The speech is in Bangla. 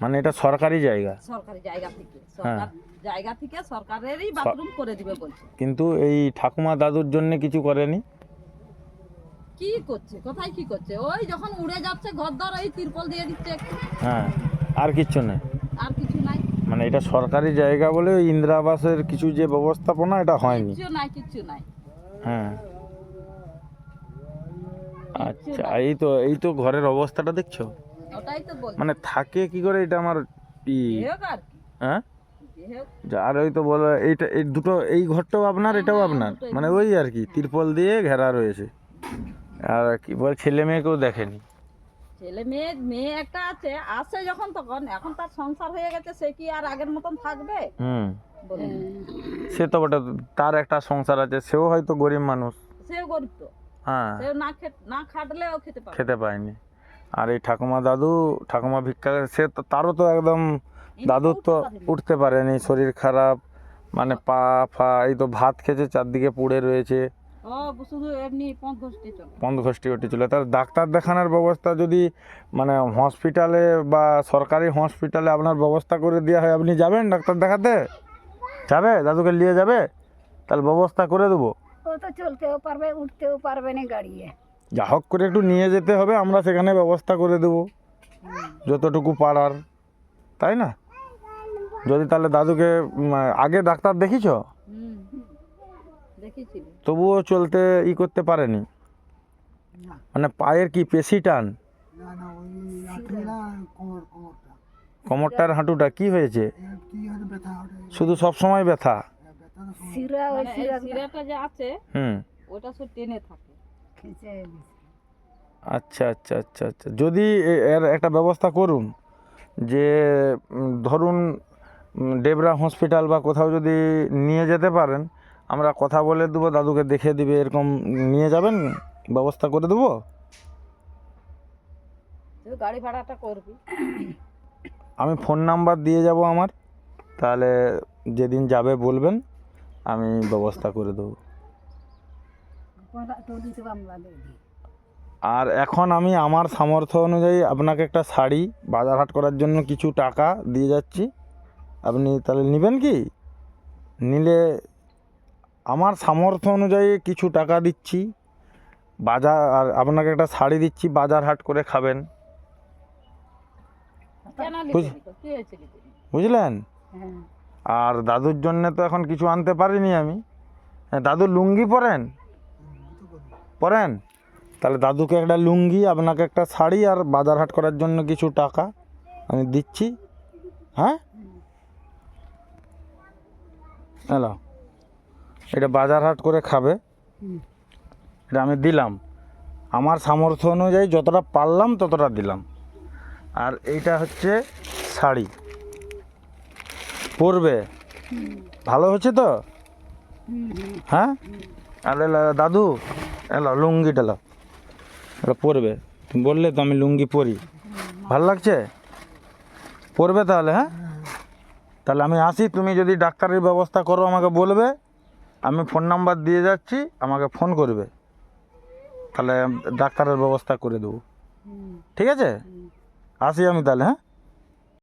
মানে এটা সরকারি জায়গা। সরকারি জায়গা থেকে সরকার জায়গা থেকে সরকারেরই বাথরুম করে দিবে বলছে। কিন্তু এই ঠাকুমা দাদুর জন্য কিছু করেনি? কি করছে? কোথায় কি করছে? ওই যখন উড়ে যাচ্ছে ঘর দর ওই তিরপল দিয়ে দিচ্ছে। হ্যাঁ আর কিচ্ছু নেই। আর কিছু নাই। মানে এটা সরকারি জায়গা বলে ইন্দিরা আবাসের কিছু যে ব্যবস্থাপনা এটা হয়নি। কিছু নাই কিছু নাই। হ্যাঁ। আচ্ছা এই তো এই তো ঘরের অবস্থাটা দেখছ? ওটাই তো মানে থাকে কি করে এটা আমার ই? হ্যাঁ? আর ওই তো বলো এইটা এই দুটো এই ঘরটাও আপনার এটাও হ্যাঁ, আপনার? মানে ওই আর কি তিরপল দিয়ে ঘেরা রয়েছে। আর কি বল ছেলে মেয়েকেও দেখেনি? ছেলে মেয়ে মেয়ে একটা আছে আসে যখন তখন এখন তার সংসার হয়ে গেছে সে কি আর আগের মতন থাকবে? হুম। সে তো বটে তার একটা সংসার আছে সেও হয়তো গরিব মানুষ। সেও গরিব তো। হ্যাঁ। সেও না না খাটলেও খেতে পারে খেতে পায়নি। আর এই ঠাকুমা দাদু ঠাকুমা ভিক্ষা সে তো তারও তো একদম দাদুর তো উঠতে পারেনি। শরীর খারাপ মানে পা ফা এই তো ভাত খেয়েছে চারদিকে পুড়ে রয়েছে। তার ডাক্তার দেখানোর ব্যবস্থা যদি মানে হসপিটালে বা সরকারি হসপিটালে আপনার ব্যবস্থা করে দেওয়া হয় আপনি যাবেন ডাক্তার দেখাতে? যাবে? দাদুকে নিয়ে যাবে? তাহলে ব্যবস্থা করে দেবো। ও তো চলতেও পারবে উঠতেও পারবে না গাড়িয়ে। যা হোক করে একটু নিয়ে যেতে হবে আমরা সেখানে ব্যবস্থা করে দেবো। যতটুকু পারার তাই না? যদি তাহলে দাদুকে আগে ডাক্তার দেখিছ? তবুও চলতে ই করতে পারেনি। মানে পায়ের কি পেশি টান? কোমরটার হাঁটুটা কি হয়েছে? শুধু সব সময় ব্যথা? সময় শিরা মানে শিরা শিরাটা যে আছে হুম। ওটা সব টেনে থাকে। আচ্ছা আচ্ছা আচ্ছা আচ্ছা। যদি এর একটা ব্যবস্থা করুন যে ধরুন ডেবরা হসপিটাল বা কোথাও যদি নিয়ে যেতে পারেন আমরা কথা বলে দেবো দাদুকে দেখে দিবে এরকম নিয়ে যাবেন? ব্যবস্থা করে দেবো? গাড়ি ভাড়াটা করবি। আমি ফোন নাম্বার দিয়ে যাব আমার তাহলে যেদিন যাবে বলবেন আমি ব্যবস্থা করে দেবো টলিতে আমরা দিয়ে দিই আর এখন আমি আমার সামর্থ্য অনুযায়ী আপনাকে একটা শাড়ি বাজার হাট করার জন্য কিছু টাকা দিয়ে যাচ্ছি। আপনি তাহলে নেবেন কি? নিলে আমার সামর্থ্য অনুযায়ী কিছু টাকা দিচ্ছি। বাজার আর আপনাকে একটা শাড়ি দিচ্ছি বাজার হাট করে খাবেন। বুঝলেন? হ্যাঁ। আর দাদুর জন্য তো এখন কিছু আনতে পারিনি আমি। হ্যাঁ, দাদু লুঙ্গি পরেন? পরেন তাহলে দাদুকে একটা লুঙ্গি, আপনাকে একটা শাড়ি আর বাজার হাট করার জন্য কিছু টাকা আমি দিচ্ছি। হ্যাঁ? হ্যালো, এটা বাজার হাট করে খাবে। এটা আমি দিলাম। আমার সামর্থ্য অনুযায়ী যতটা পারলাম ততটা দিলাম। আর এইটা হচ্ছে শাড়ি। পরবে? ভালো হচ্ছে তো? হ্যাঁ? আরে দাদু এলো, লুঙ্গিটা এলো এটা পরবে। তুমি বললে তো আমি লুঙ্গি পরি। ভালো লাগছে? পরবে তাহলে হ্যাঁ? তাহলে আমি আসি, তুমি যদি ডাক্তারের ব্যবস্থা করো, আমাকে বলবে। আমি ফোন নাম্বার দিয়ে যাচ্ছি, আমাকে ফোন করবে। তাহলে ডাক্তারের ব্যবস্থা করে দেবো। ঠিক আছে? আসি আমি তাহলে হ্যাঁ?